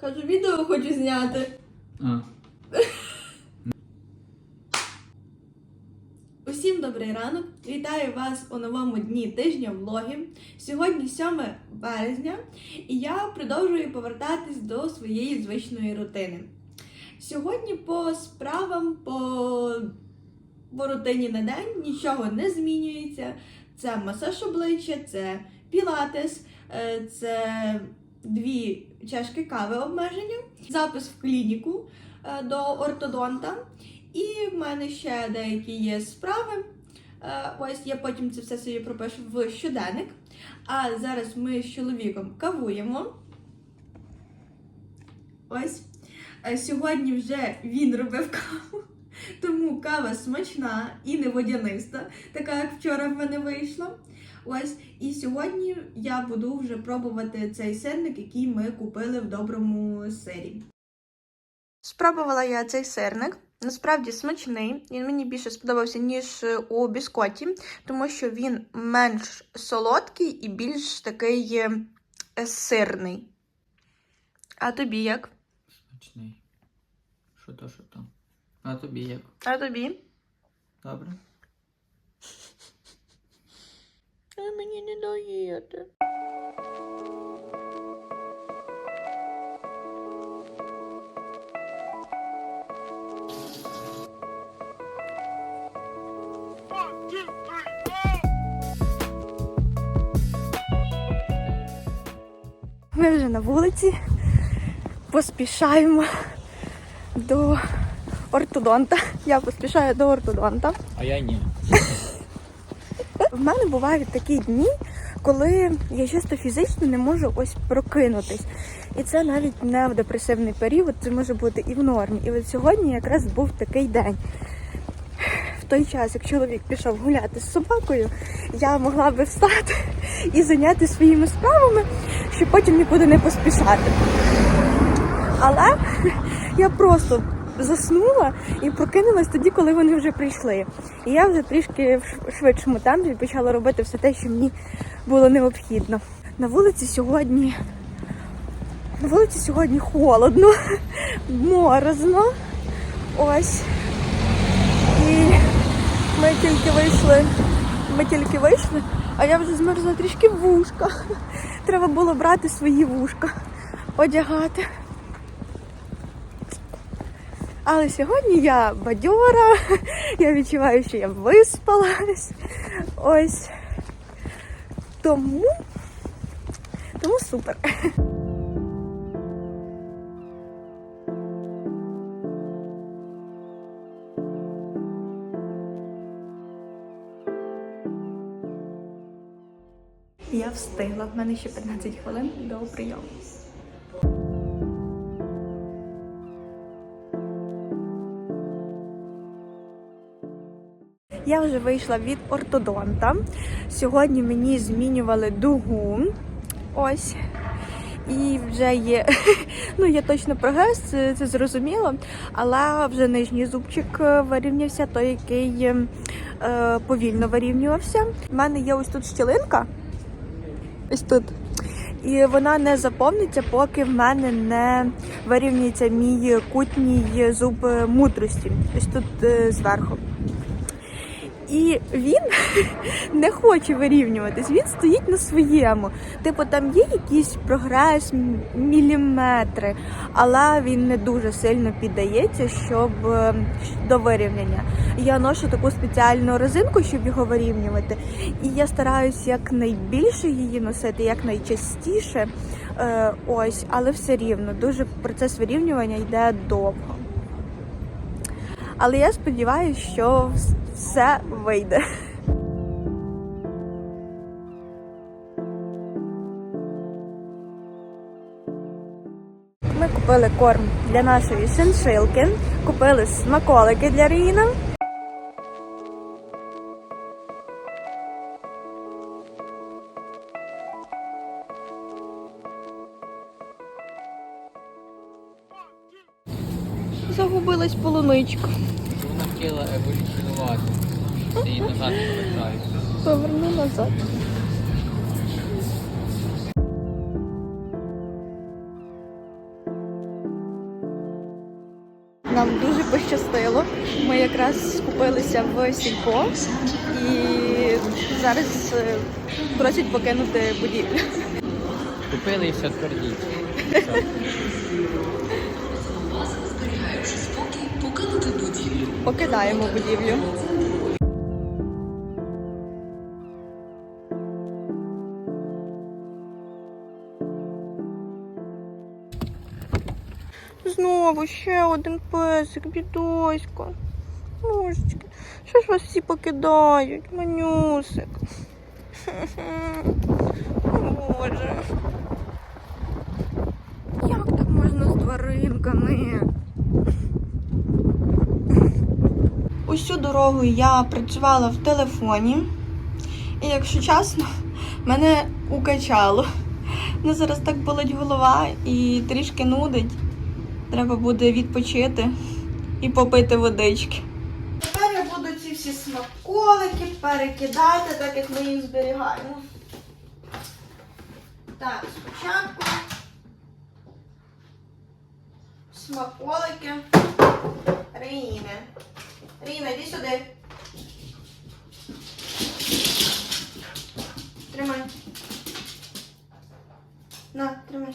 Кажу, відео хочу зняти. А. Усім добрий ранок! Вітаю вас у новому дні тижня влогів. Сьогодні 7 березня, і я продовжую повертатись до своєї звичної рутини. Сьогодні по справам, по, по рутині на день нічого не змінюється. Це масаж обличчя, це пілатес, е, це дві чашки кави обмеження, запис в клініку е, до ортодонта. І в мене ще деякі є справи. Е, Ось я потім це все собі пропишу в щоденник. А зараз ми з чоловіком кавуємо. Ось. Е, Сьогодні вже він робив каву, тому кава смачна і не водяниста, така як вчора в мене вийшла. Ось, і сьогодні я буду вже пробувати цей сирник, який ми купили в доброму сирі. Спробувала я цей сирник. Насправді смачний. Він мені більше сподобався, ніж у біскоті, тому що він менш солодкий і більш такий е, сирний. А тобі як? Смачний. Що то, що то? А тобі як? А тобі? Добре? А мені не даєте. Ми вже на вулиці поспішаємо до ортодонта. Я поспішаю до ортодонта. А я ні. В мене бувають такі дні, коли я чисто фізично не можу ось прокинутись. І це навіть не в депресивний період, це може бути і в нормі. І от сьогодні якраз був такий день. В той час, як чоловік пішов гуляти з собакою, я могла би встати і зайнятися своїми справами, щоб потім нікуди не поспішати. Але я просто заснула і прокинулась тоді, коли вони вже прийшли. І я вже трішки в швидшому темпі почала робити все те, що мені було необхідно. На вулиці сьогодні. На вулиці сьогодні холодно, морозно. Ось. І ми тільки вийшли. Ми тільки вийшли, а я вже змерзла трішки в вушка. Треба було брати свої вушка, одягати. Але сьогодні я бадьора, я відчуваю, що я виспалась. Ось. Тому, тому супер. Я встигла. В мене ще 15 хвилин до прийому. Я вже вийшла від ортодонта. Сьогодні мені змінювали дугу. Ось. І вже є, ну є точно прогрес, це, це зрозуміло. Але вже нижній зубчик е, вирівнявся, той, який е, повільно вирівнювався. У мене є ось тут щілинка. Ось тут. І вона не заповниться, поки в мене не вирівнюється мій кутній зуб е, мудрості. Ось тут е, зверху. І він не хоче вирівнюватись, він стоїть на своєму. Типу, там є якийсь прогрес, міліметри, але він не дуже сильно піддається, щоб е, до вирівняння. Я ношу таку спеціальну резинку, щоб його вирівнювати. І я стараюсь якнайбільше її носити, якнайчастіше. Е, ось, але все рівно дуже процес вирівнювання йде довго. Але я сподіваюся, що все вийде. Ми купили корм для нашої шиншилки, купили смаколики для Ріна. Загубилась полуничка. Винувати. Ти її назад повертаєш. Поверну назад. Нам дуже пощастило. Ми якраз скупилися в сільпо і зараз е, просять покинути будівлю. Купилися і твердіть. Покидаємо будівлю. Знову ще один песик, бідосько. Божечки, що ж вас всі покидають, манюсик? Боже. Як так можна з тваринками? Усю дорогу я працювала в телефоні, і якщо чесно, мене укачало. Ну, зараз так болить голова і трішки нудить. Треба буде відпочити і попити водички. Тепер я буду ці всі смаколики перекидати, так як ми їх зберігаємо. Так, спочатку смаколики Ріни. Ріна, йди сюди. Тримай. На, тримай.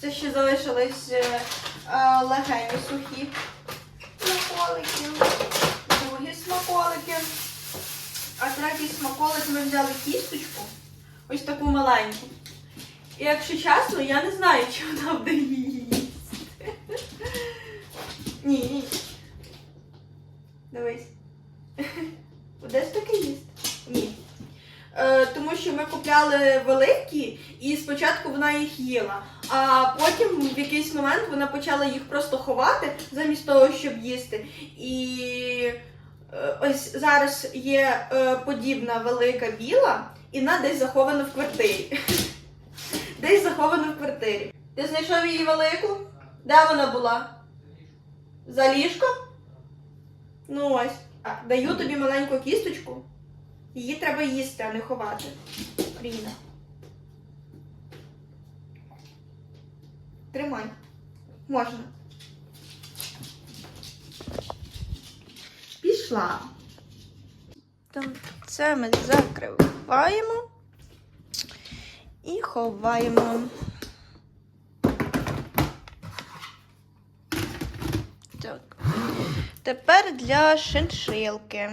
Це ще залишились е, е, легені сухі смаколики. Другі смаколики. А третій смаколик ми взяли кісточку. Ось таку маленьку. І якщо чесно, я не знаю, чи вона її їсти. Ні, ні. Дивись. Будеш таке їсти? Ні. Е, тому що ми купляли великі, і спочатку вона їх їла. А потім в якийсь момент вона почала їх просто ховати замість того, щоб їсти. І е, ось зараз є е, подібна велика біла, і вона десь захована в квартирі. Десь захована в квартирі. Ти знайшов її велику? Де вона була? За ліжком? Ну ось. Даю тобі маленьку кісточку. Її треба їсти, а не ховати. Ріна. Тримай. Можна. Пішла. Це ми закриваємо і ховаємо. Так. Тепер для шиншилки.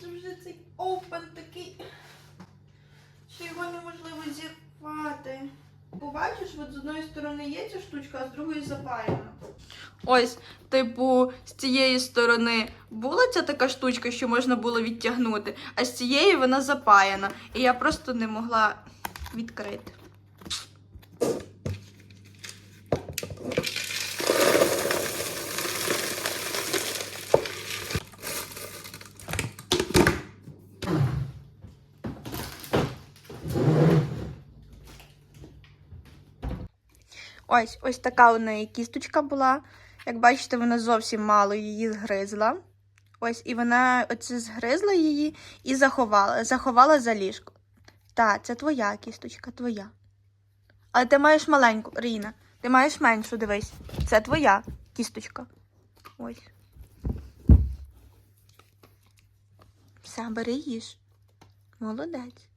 Це вже цей опен такий, що його неможливо зірвати. Побачиш, от з одної сторони є ця штучка, а з другої запаяна. Ось, типу, з цієї сторони була ця така штучка, що можна було відтягнути, а з цієї вона запаяна. І я просто не могла відкрити. Ось, ось така у неї кісточка була. Як бачите, вона зовсім мало її згризла. Ось, і вона оце згризла її і заховала, заховала за ліжко. Та, це твоя кісточка, твоя. Але ти маєш маленьку, Ріна. Ти маєш меншу, дивись. Це твоя кісточка. Ось. Все, бери їж. Молодець.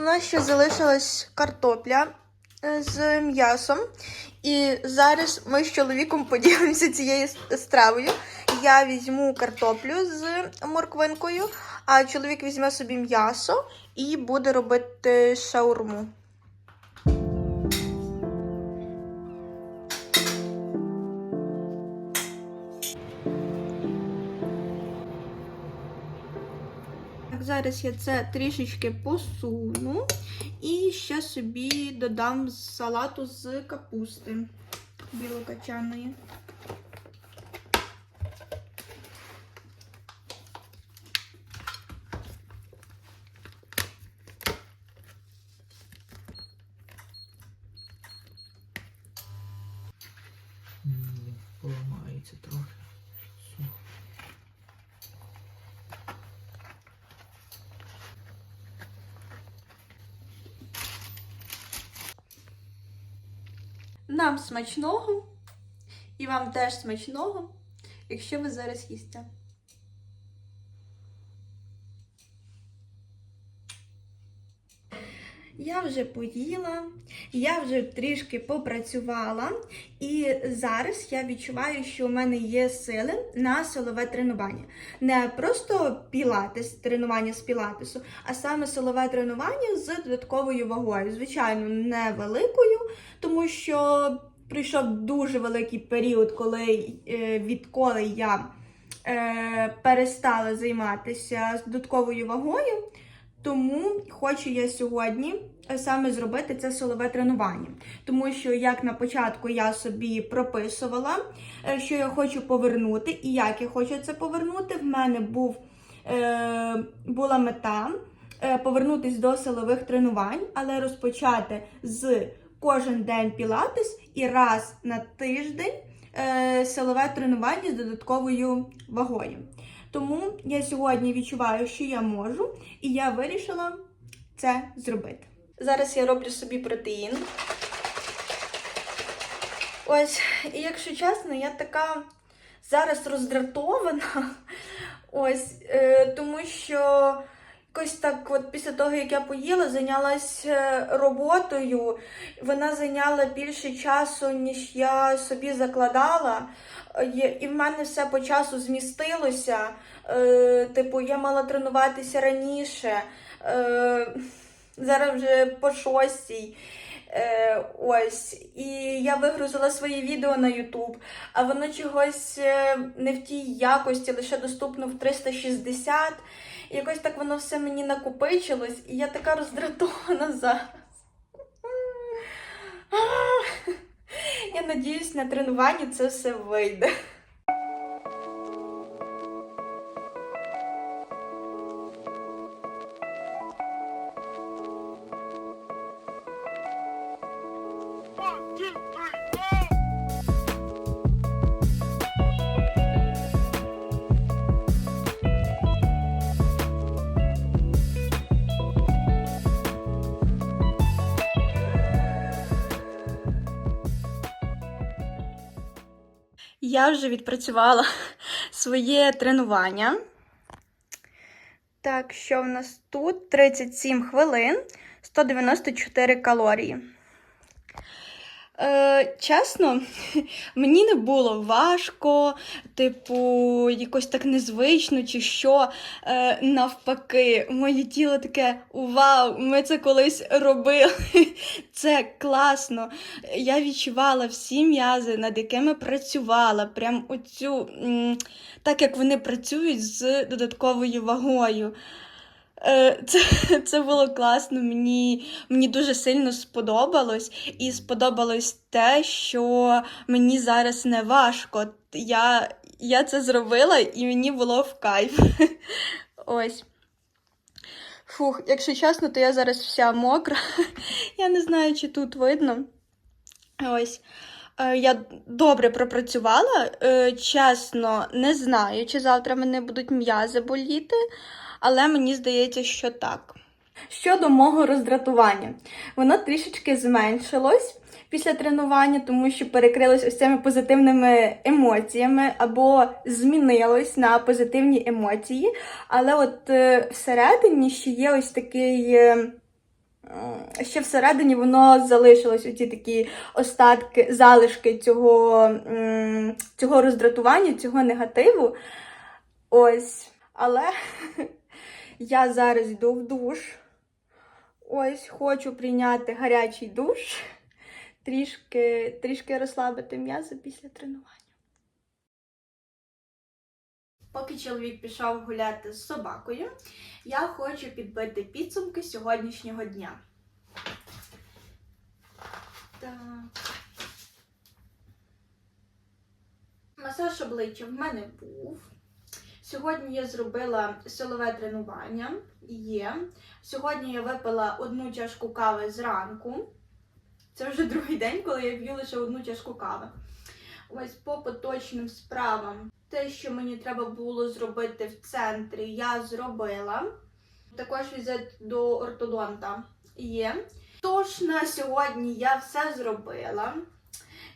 У нас ще залишилась картопля е, з м'ясом. І зараз ми з чоловіком поділимося цією стравою. Я візьму картоплю з морквинкою, а чоловік візьме собі м'ясо і буде робити шаурму. Зараз я це трішечки посуну і ще собі додам салату з капусти білокачаної. Нам смачного і вам теж смачного, якщо ви зараз їсте. Я вже поїла, я вже трішки попрацювала, і зараз я відчуваю, що у мене є сили на силове тренування. Не просто пілатес, тренування з пілатесу, а саме силове тренування з додатковою вагою. Звичайно, не великою, тому що прийшов дуже великий період, коли е, відколи я е, перестала займатися додатковою вагою. Тому хочу я сьогодні саме зробити це силове тренування. Тому що як на початку я собі прописувала, е, що я хочу повернути і як я хочу це повернути, в мене був, е, була мета е, повернутися до силових тренувань, але розпочати з кожен день пілатес і раз на тиждень е, силове тренування з додатковою вагою. Тому я сьогодні відчуваю, що я можу, і я вирішила це зробити. Зараз я роблю собі протеїн. Ось, і якщо чесно, я така зараз роздратована. Ось, е, тому що якось так, от після того, як я поїла, зайнялася роботою. Вона зайняла більше часу, ніж я собі закладала. І в мене все по часу змістилося. Е, типу, я мала тренуватися раніше. Е, зараз вже по шостій. Е, ось, і я вигрузила своє відео на YouTube, а воно чогось е, не в тій якості, лише доступно в 360. І якось так воно все мені накопичилось, і я така роздратована зараз. Я надіюсь, на тренуванні це все вийде. Я вже відпрацювала своє тренування. Так, що в нас тут? 37 хвилин, 194 калорії. Е, чесно, мені не було важко, типу, якось так незвично чи що. Е, навпаки, моє тіло таке: вау, ми це колись робили. Це класно. Я відчувала всі м'язи, над якими працювала. Прям оцю, так як вони працюють з додатковою вагою. Е, Це, це було класно, мені, мені дуже сильно сподобалось. І сподобалось те, що мені зараз не важко. Я, я це зробила і мені було в кайф. Ось. Фух, якщо чесно, то я зараз вся мокра. Я не знаю, чи тут видно. Ось. Е, Я добре пропрацювала. Е, Чесно, не знаю, чи завтра мене будуть м'язи боліти, але мені здається, що так. Щодо мого роздратування, воно трішечки зменшилось після тренування, тому що перекрилось ось цими позитивними емоціями або змінилось на позитивні емоції. Але от е, всередині ще є ось такий. е, Ще всередині воно залишилось оці такі остатки, залишки цього, цього роздратування, цього негативу. Ось. Але я зараз йду в душ. Ось хочу прийняти гарячий душ, трішки, трішки розслабити м'язи після тренування. Поки чоловік пішов гуляти з собакою, я хочу підбити підсумки сьогоднішнього дня. Так. Масаж обличчя в мене був. Сьогодні я зробила силове тренування. Є. Сьогодні я випила одну чашку кави зранку. Це вже другий день, коли я п'ю лише одну чашку кави. Ось по поточним справам. Те, що мені треба було зробити в центрі, я зробила. Також візит до ортодонта є. Тож на сьогодні я все зробила.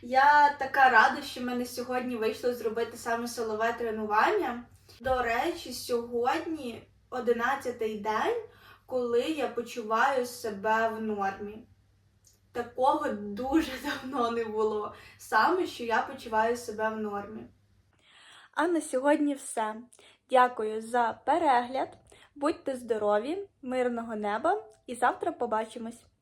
Я така рада, що в мене сьогодні вийшло зробити саме силове тренування. До речі, сьогодні 11-й день, коли я почуваю себе в нормі. Такого дуже давно не було. Саме, що я почуваю себе в нормі. А на сьогодні все. Дякую за перегляд. Будьте здорові, мирного неба і завтра побачимось!